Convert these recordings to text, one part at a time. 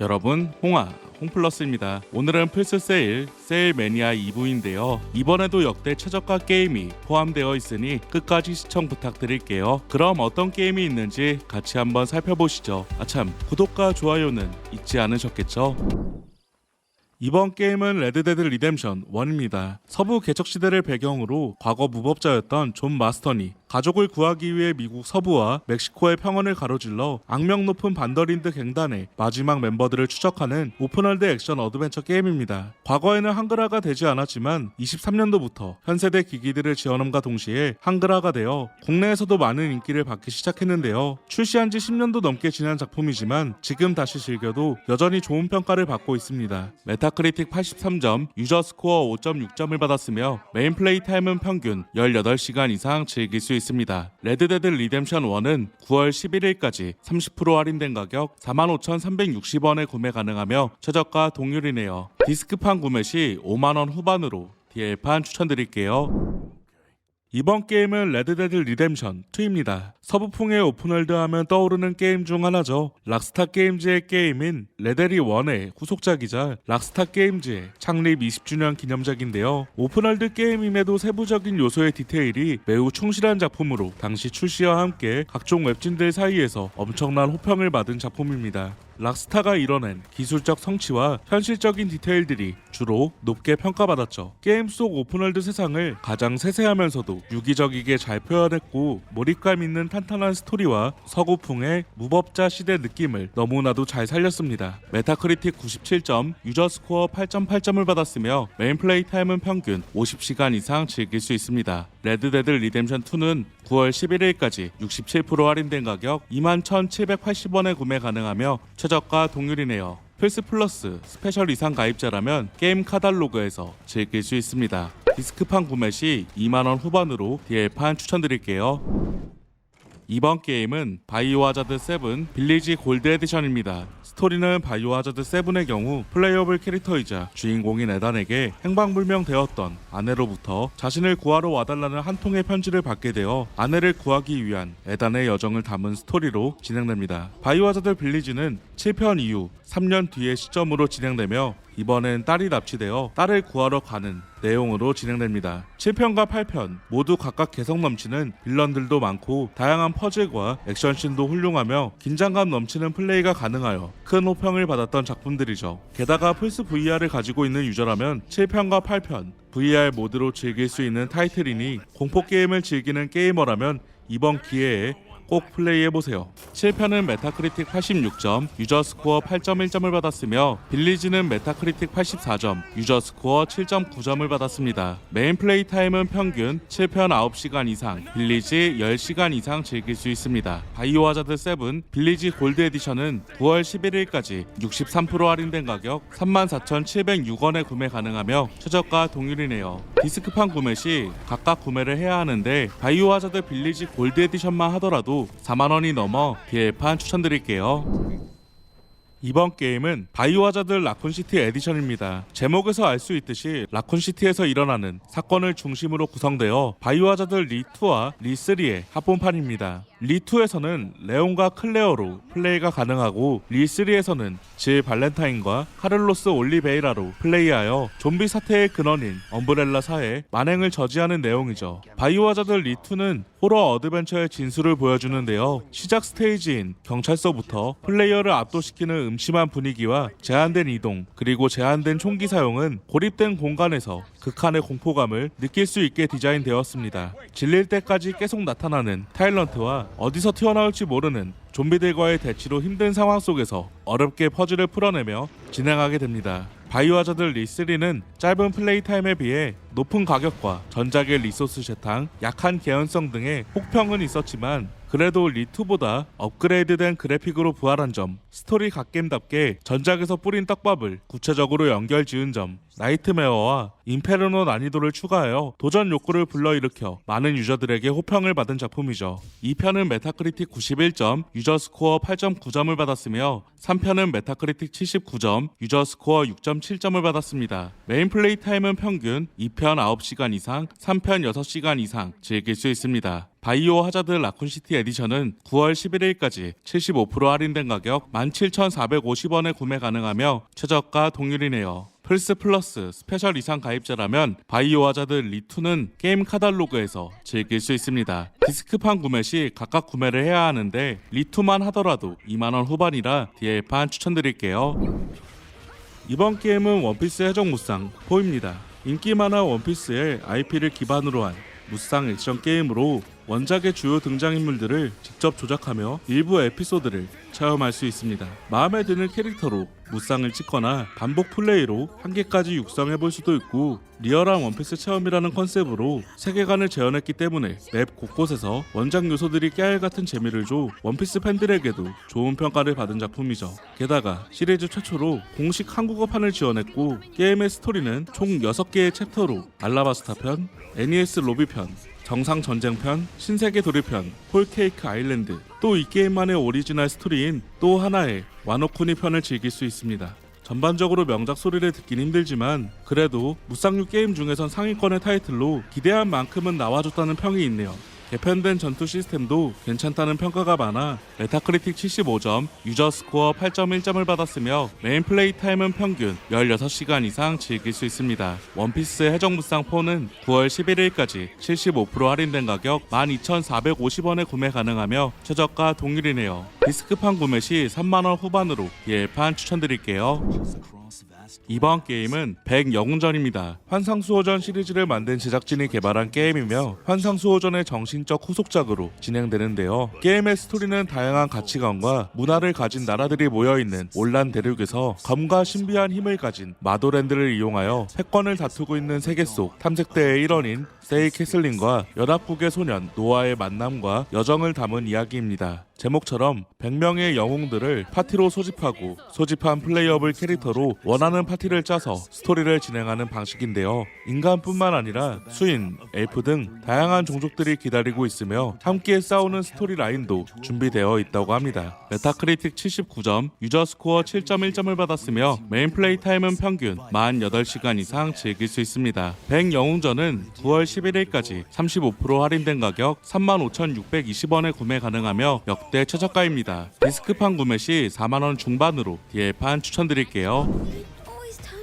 여러분 홍아 홍플러스입니다. 오늘은 플스 세일 세일 매니아 2부인데요. 이번에도 역대 최저가 게임이 포함되어 있으니 끝까지 시청 부탁드릴게요. 그럼 어떤 게임이 있는지 같이 한번 살펴보시죠. 아참 구독과 좋아요는 잊지 않으셨겠죠? 이번 게임은 레드데드 리뎀션 1입니다. 서부 개척 시대를 배경으로 과거 무법자였던 존 마스턴이 가족을 구하기 위해 미국 서부와 멕시코의 평원을 가로질러 악명 높은 반더린드 갱단의 마지막 멤버들을 추적하는 오픈월드 액션 어드벤처 게임입니다. 과거에는 한글화가 되지 않았지만 23년도부터 현세대 기기들을 지원함과 동시에 한글화가 되어 국내에서도 많은 인기를 받기 시작했는데요. 출시한 지 10년도 넘게 지난 작품이지만 지금 다시 즐겨도 여전히 좋은 평가를 받고 있습니다. 메타크리틱 83점, 유저 스코어 5.6점을 받았으며 메인 플레이 타임은 평균 18시간 이상 즐길 수 있습니다. 레드데드 리뎀션 1은 9월 11일까지 30% 할인된 가격 45,360원에 구매 가능하며 최저가 동률이네요. 디스크판 구매 시 5만원 후반으로 DL판 추천드릴게요. 이번 게임은 레드데드 리뎀션 2입니다. 서부풍의 오픈월드 하면 떠오르는 게임 중 하나죠. 락스타 게임즈의 게임인 레데리 1의 후속작이자 락스타 게임즈의 창립 20주년 기념작인데요. 오픈월드 게임임에도 세부적인 요소의 디테일이 매우 충실한 작품으로 당시 출시와 함께 각종 웹진들 사이에서 엄청난 호평을 받은 작품입니다. 락스타가 이뤄낸 기술적 성취와 현실적인 디테일들이 주로 높게 평가받았죠. 게임 속 오픈월드 세상을 가장 세세하면서도 유기적이게 잘 표현했고 몰입감 있는 탄탄한 스토리와 서구풍의 무법자 시대 느낌을 너무나도 잘 살렸습니다. 메타크리틱 97점, 유저 스코어 8.8점을 받았으며 메인 플레이 타임은 평균 50시간 이상 즐길 수 있습니다. 레드데드 리뎀션 2는 9월 11일까지 67% 할인된 가격 21,780원에 구매 가능하며 최저가 동률이네요. 플스 플러스 스페셜 이상 가입자라면 게임 카달로그에서 즐길 수 있습니다. 디스크판 구매 시 2만원 후반으로 DL판 추천드릴게요. 이번 게임은 바이오 하자드 7 빌리지 골드 에디션입니다. 스토리는 바이오 하자드 7의 경우 플레이어블 캐릭터이자 주인공인 에단에게 행방불명되었던 아내로부터 자신을 구하러 와달라는 한 통의 편지를 받게 되어 아내를 구하기 위한 에단의 여정을 담은 스토리로 진행됩니다. 바이오 하자드 빌리지는 7편 이후 3년 뒤의 시점으로 진행되며 이번엔 딸이 납치되어 딸을 구하러 가는 내용으로 진행됩니다. 7편과 8편 모두 각각 개성 넘치는 빌런들도 많고 다양한 퍼즐과 액션씬도 훌륭하며 긴장감 넘치는 플레이가 가능하여 큰 호평을 받았던 작품들이죠. 게다가 플스 VR을 가지고 있는 유저라면 7편과 8편 VR 모드로 즐길 수 있는 타이틀이니 공포 게임을 즐기는 게이머라면 이번 기회에 꼭 플레이해보세요. 7편은 메타크리틱 86점, 유저 스코어 8.1점을 받았으며 빌리지는 메타크리틱 84점, 유저 스코어 7.9점을 받았습니다. 메인 플레이 타임은 평균 7편 9시간 이상, 빌리지 10시간 이상 즐길 수 있습니다. 바이오 하자드 7 빌리지 골드 에디션은 9월 11일까지 63% 할인된 가격 34,706원에 구매 가능하며 최저가 동률이네요. 디스크판 구매 시 각각 구매를 해야 하는데 바이오 하자드 빌리지 골드 에디션만 하더라도 4만원이 넘어 DL판 추천드릴게요. 이번 게임은 바이오하자드 라쿤시티 에디션입니다. 제목에서 알 수 있듯이 라쿤시티에서 일어나는 사건을 중심으로 구성되어 바이오하자드 리2와 리3의 합본판입니다. 리2에서는 레온과 클레어로 플레이가 가능하고 리3에서는 질 발렌타인과 카를로스 올리베이라로 플레이하여 좀비 사태의 근원인 엄브렐라 사에 만행을 저지하는 내용이죠. 바이오하자드 리2는 호러 어드벤처의 진수를 보여주는데요. 시작 스테이지인 경찰서부터 플레이어를 압도시키는 음침한 분위기와 제한된 이동 그리고 제한된 총기 사용은 고립된 공간에서 극한의 공포감을 느낄 수 있게 디자인되었습니다. 질릴 때까지 계속 나타나는 타일런트와 어디서 튀어나올지 모르는 좀비들과의 대치로 힘든 상황 속에서 어렵게 퍼즐을 풀어내며 진행하게 됩니다. 바이오하자드 리3는 짧은 플레이 타임에 비해 높은 가격과 전작의 리소스 재탕, 약한 개연성 등의 혹평은 있었지만 그래도 리2보다 업그레이드된 그래픽으로 부활한 점, 스토리 갓겜답게 전작에서 뿌린 떡밥을 구체적으로 연결 지은 점, 나이트메어와 임페르노 난이도를 추가하여 도전 욕구를 불러일으켜 많은 유저들에게 호평을 받은 작품이죠. 2편은 메타크리틱 91점, 유저 스코어 8.9점을 받았으며 3편은 메타크리틱 79점, 유저 스코어 6.7점을 받았습니다. 메인 플레이 타임은 평균 2편 2편 9시간 이상, 3편 6시간 이상 즐길 수 있습니다. 바이오 하자드 라쿤시티 에디션은 9월 11일까지 75% 할인된 가격 17,450원에 구매 가능하며 최저가 동일이네요. 플스 플러스 스페셜 이상 가입자라면 바이오 하자드 리투는 게임 카탈로그에서 즐길 수 있습니다. 디스크판 구매 시 각각 구매를 해야 하는데 리투만 하더라도 2만원 후반이라 DL판 추천드릴게요. 이번 게임은 원피스 해적 무쌍 4입니다. 인기 만화 원피스의 IP를 기반으로 한 무쌍 액션 게임으로 원작의 주요 등장인물들을 직접 조작하며 일부 에피소드를 체험할 수 있습니다. 마음에 드는 캐릭터로 무쌍을 찍거나 반복 플레이로 한 개까지 육성해 볼 수도 있고 리얼한 원피스 체험이라는 컨셉으로 세계관을 재현했기 때문에 맵 곳곳에서 원작 요소들이 깨알 같은 재미를 줘 원피스 팬들에게도 좋은 평가를 받은 작품이죠. 게다가 시리즈 최초로 공식 한국어판을 지원했고 게임의 스토리는 총 6개의 챕터로 알라바스타 편, NES 로비 편, 정상 전쟁편, 신세계 도리편, 홀케이크 아일랜드, 또 이 게임만의 오리지널 스토리인 또 하나의 와노쿠니 편을 즐길 수 있습니다. 전반적으로 명작 소리를 듣긴 힘들지만 그래도 무쌍류 게임 중에선 상위권의 타이틀로 기대한 만큼은 나와줬다는 평이 있네요. 개편된 전투 시스템도 괜찮다는 평가가 많아 메타크리틱 75점, 유저 스코어 8.1점을 받았으며 메인 플레이 타임은 평균 16시간 이상 즐길 수 있습니다. 원피스 해적무쌍 4는 9월 11일까지 75% 할인된 가격 12,450원에 구매 가능하며 최저가 동일이네요. 디스크판 구매 시 3만원 후반으로 예판 추천드릴게요. 이번 게임은 백영웅전입니다. 환상수호전 시리즈를 만든 제작진이 개발한 게임이며 환상수호전의 정신적 후속작으로 진행되는데요. 게임의 스토리는 다양한 가치관과 문화를 가진 나라들이 모여있는 올란 대륙에서 검과 신비한 힘을 가진 마도랜드를 이용하여 패권을 다투고 있는 세계 속 탐색대의 일원인 세이 캐슬린과 연합국의 소년 노아의 만남과 여정을 담은 이야기입니다. 제목처럼 100명의 영웅들을 파티로 소집하고 소집한 플레이어블 캐릭터로 원하는 파티를 짜서 스토리를 진행하는 방식인데요. 인간뿐만 아니라 수인, 엘프 등 다양한 종족들이 기다리고 있으며 함께 싸우는 스토리 라인도 준비되어 있다고 합니다. 메타크리틱 79점, 유저 스코어 7.1점을 받았으며 메인 플레이 타임은 평균 48시간 이상 즐길 수 있습니다. 100 영웅전은 9월 11일까지 35% 할인된 가격 35,620원에 구매 가능하며 역대 최저가입니다. 디스크판 구매 시 4만원 중반으로 DL판 추천드릴게요.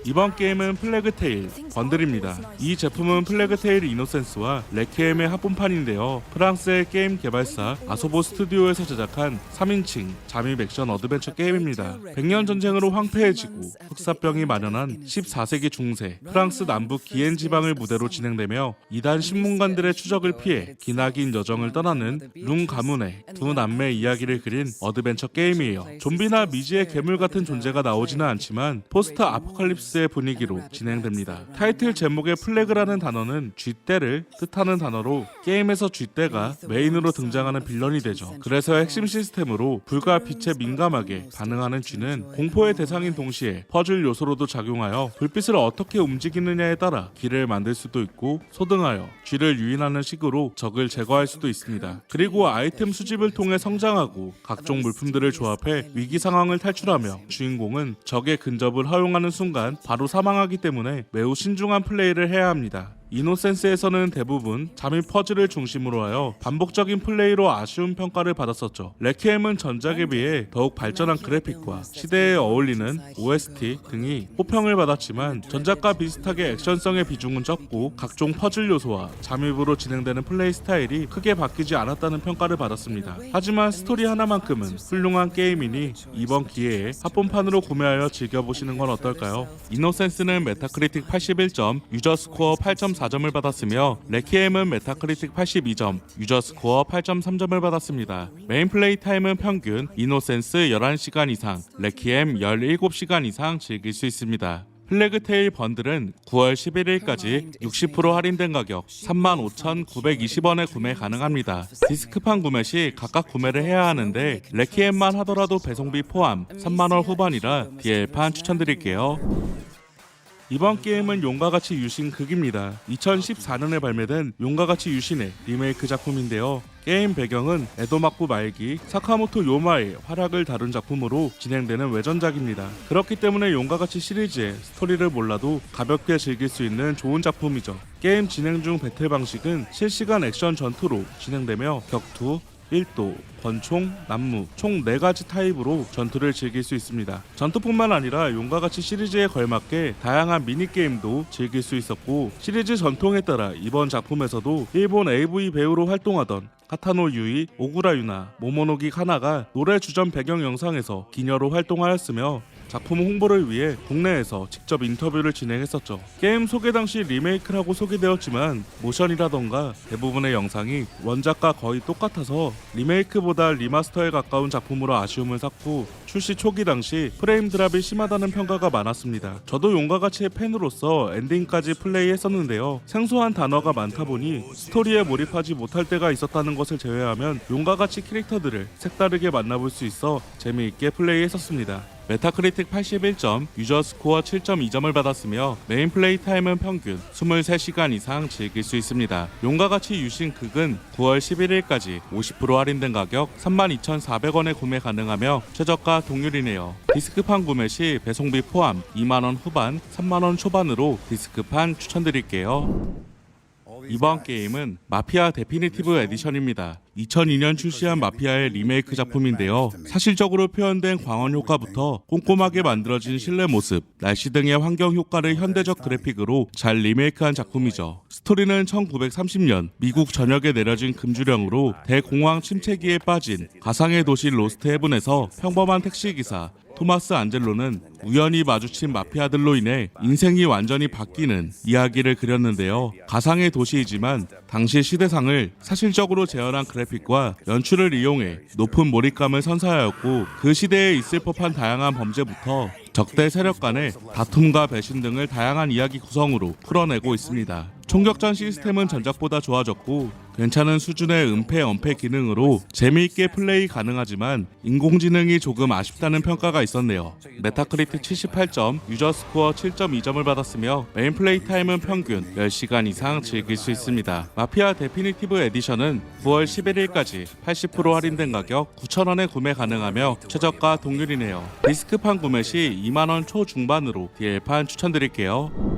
이번 게임은 플래그테일 번들입니다. 이 제품은 플래그테일 이노센스와 레케엠의 합본판인데요. 프랑스의 게임 개발사 아소보 스튜디오에서 제작한 3인칭 잠입 액션 어드벤처 게임입니다. 100년 전쟁으로 황폐해지고 흑사병이 만연한 14세기 중세 프랑스 남부 기엔 지방을 무대로 진행되며 이단 신문관들의 추적을 피해 기나긴 여정을 떠나는 룽 가문의 두 남매 이야기를 그린 어드벤처 게임이에요. 좀비나 미지의 괴물 같은 존재가 나오지는 않지만 포스트 아포칼립스 의 분위기로 진행됩니다. 타이틀 제목의 플래그라는 단어는 쥐떼를 뜻하는 단어로 게임에서 쥐떼가 메인으로 등장하는 빌런이 되죠. 그래서 핵심 시스템으로 불과 빛에 민감하게 반응하는 쥐는 공포의 대상인 동시에 퍼즐 요소로도 작용하여 불빛을 어떻게 움직이느냐에 따라 길을 만들 수도 있고 소등하여 쥐를 유인하는 식으로 적을 제거할 수도 있습니다. 그리고 아이템 수집을 통해 성장하고 각종 물품들을 조합해 위기 상황을 탈출하며 주인공은 적의 근접을 허용하는 순간 바로 사망하기 때문에 매우 신중한 플레이를 해야 합니다. 이노센스에서는 대부분 잠입 퍼즐을 중심으로 하여 반복적인 플레이로 아쉬운 평가를 받았었죠. 레퀴엠은 전작에 비해 더욱 발전한 그래픽과 시대에 어울리는 OST 등이 호평을 받았지만 전작과 비슷하게 액션성의 비중은 적고 각종 퍼즐 요소와 잠입으로 진행되는 플레이 스타일이 크게 바뀌지 않았다는 평가를 받았습니다. 하지만 스토리 하나만큼은 훌륭한 게임이니 이번 기회에 합본판으로 구매하여 즐겨보시는 건 어떨까요? 이노센스는 메타크리틱 81점, 유저 스코어 8.4 4점을 받았으며 레키엠은 메타크리틱 82점, 유저 스코어 8.3점을 받았습니다. 메인 플레이 타임은 평균 이노센스 11시간 이상, 레키엠 17시간 이상 즐길 수 있습니다. 플래그테일 번들은 9월 11일까지 60% 할인된 가격 35,920원에 구매 가능합니다. 디스크판 구매 시 각각 구매를 해야 하는데 레키엠만 하더라도 배송비 포함 3만원 후반이라 DL판 추천드릴게요. 이번 게임은 용과 같이 유신 극입니다. 2014년에 발매된 용과 같이 유신의 리메이크 작품인데요. 게임 배경은 에도마쿠 말기 사카모토 요마의 활약을 다룬 작품으로 진행되는 외전작입니다. 그렇기 때문에 용과 같이 시리즈의 스토리를 몰라도 가볍게 즐길 수 있는 좋은 작품이죠. 게임 진행 중 배틀 방식은 실시간 액션 전투로 진행되며 격투, 1도, 권총, 난무 총 4가지 타입으로 전투를 즐길 수 있습니다. 전투뿐만 아니라 용과 같이 시리즈에 걸맞게 다양한 미니게임도 즐길 수 있었고 시리즈 전통에 따라 이번 작품에서도 일본 AV 배우로 활동하던 카타노 유이, 오구라 유나, 모모노기 카나가 노래 주전 배경 영상에서 기녀로 활동하였으며 작품 홍보를 위해 국내에서 직접 인터뷰를 진행했었죠. 게임 소개 당시 리메이크라고 소개되었지만 모션이라던가 대부분의 영상이 원작과 거의 똑같아서 리메이크보다 리마스터에 가까운 작품으로 아쉬움을 샀고 출시 초기 당시 프레임 드랍이 심하다는 평가가 많았습니다. 저도 용과 같이의 팬으로서 엔딩까지 플레이했었는데요. 생소한 단어가 많다 보니 스토리에 몰입하지 못할 때가 있었다는 것을 제외하면 용과 같이 캐릭터들을 색다르게 만나볼 수 있어 재미있게 플레이했었습니다. 메타크리틱 81점, 유저 스코어 7.2점을 받았으며 메인 플레이 타임은 평균 23시간 이상 즐길 수 있습니다. 용과 같이 유신 극은 9월 11일까지 50% 할인된 가격 32,400원에 구매 가능하며 최저가 동률이네요. 디스크판 구매 시 배송비 포함 2만원 후반, 3만원 초반으로 디스크판 추천드릴게요. 이번 게임은 마피아 데피니티브 에디션입니다. 2002년 출시한 마피아의 리메이크 작품인데요. 사실적으로 표현된 광원 효과부터 꼼꼼하게 만들어진 실내 모습, 날씨 등의 환경 효과를 현대적 그래픽으로 잘 리메이크한 작품이죠. 스토리는 1930년 미국 전역에 내려진 금주령으로 대공황 침체기에 빠진 가상의 도시 로스트 헤븐에서 평범한 택시기사 토마스 안젤로는 우연히 마주친 마피아들로 인해 인생이 완전히 바뀌는 이야기를 그렸는데요. 가상의 도시이지만 당시 시대상을 사실적으로 재현한 그래픽과 연출을 이용해 높은 몰입감을 선사하였고 그 시대에 있을 법한 다양한 범죄부터 적대 세력 간의 다툼과 배신 등을 다양한 이야기 구성으로 풀어내고 있습니다. 총격전 시스템은 전작보다 좋아졌고 괜찮은 수준의 은폐 엄폐 기능으로 재미있게 플레이 가능하지만 인공지능이 조금 아쉽다는 평가가 있었네요. 메타크리틱 78점, 유저 스코어 7.2점을 받았으며 메인 플레이 타임은 평균 10시간 이상 즐길 수 있습니다. 마피아 데피니티브 에디션은 9월 11일까지 80% 할인된 가격 9,000원에 구매 가능하며 최저가 동률이네요. 디스크판 구매 시 2만원 초중반으로 DL판 추천드릴게요.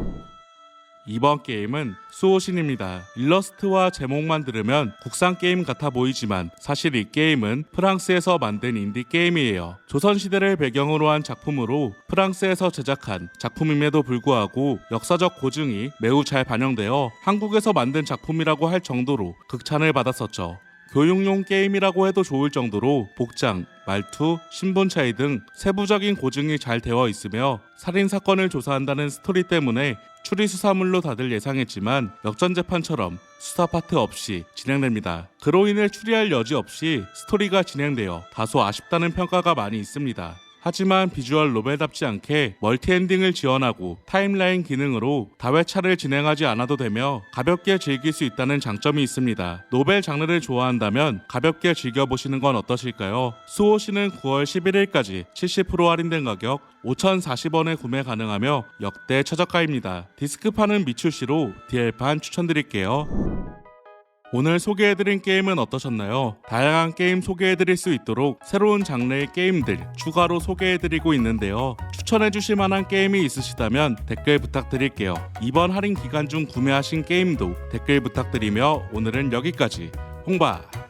이번 게임은 수호신입니다. 일러스트와 제목만 들으면 국산 게임 같아 보이지만 사실 이 게임은 프랑스에서 만든 인디 게임이에요. 조선시대를 배경으로 한 작품으로 프랑스에서 제작한 작품임에도 불구하고 역사적 고증이 매우 잘 반영되어 한국에서 만든 작품이라고 할 정도로 극찬을 받았었죠. 교육용 게임이라고 해도 좋을 정도로 복장, 말투, 신분 차이 등 세부적인 고증이 잘 되어 있으며 살인 사건을 조사한다는 스토리 때문에 추리 수사물로 다들 예상했지만 역전 재판처럼 수사 파트 없이 진행됩니다. 그로 인해 추리할 여지 없이 스토리가 진행되어 다소 아쉽다는 평가가 많이 있습니다. 하지만 비주얼 노벨답지 않게 멀티 엔딩을 지원하고 타임라인 기능으로 다회차를 진행하지 않아도 되며 가볍게 즐길 수 있다는 장점이 있습니다. 노벨 장르를 좋아한다면 가볍게 즐겨보시는 건 어떠실까요? 수호시는 9월 11일까지 70% 할인된 가격 5,040원에 구매 가능하며 역대 최저가입니다. 디스크판은 미출시로 DL판 추천드릴게요. 오늘 소개해드린 게임은 어떠셨나요? 다양한 게임 소개해드릴 수 있도록 새로운 장르의 게임들 추가로 소개해드리고 있는데요. 추천해주실 만한 게임이 있으시다면 댓글 부탁드릴게요. 이번 할인 기간 중 구매하신 게임도 댓글 부탁드리며 오늘은 여기까지 홍바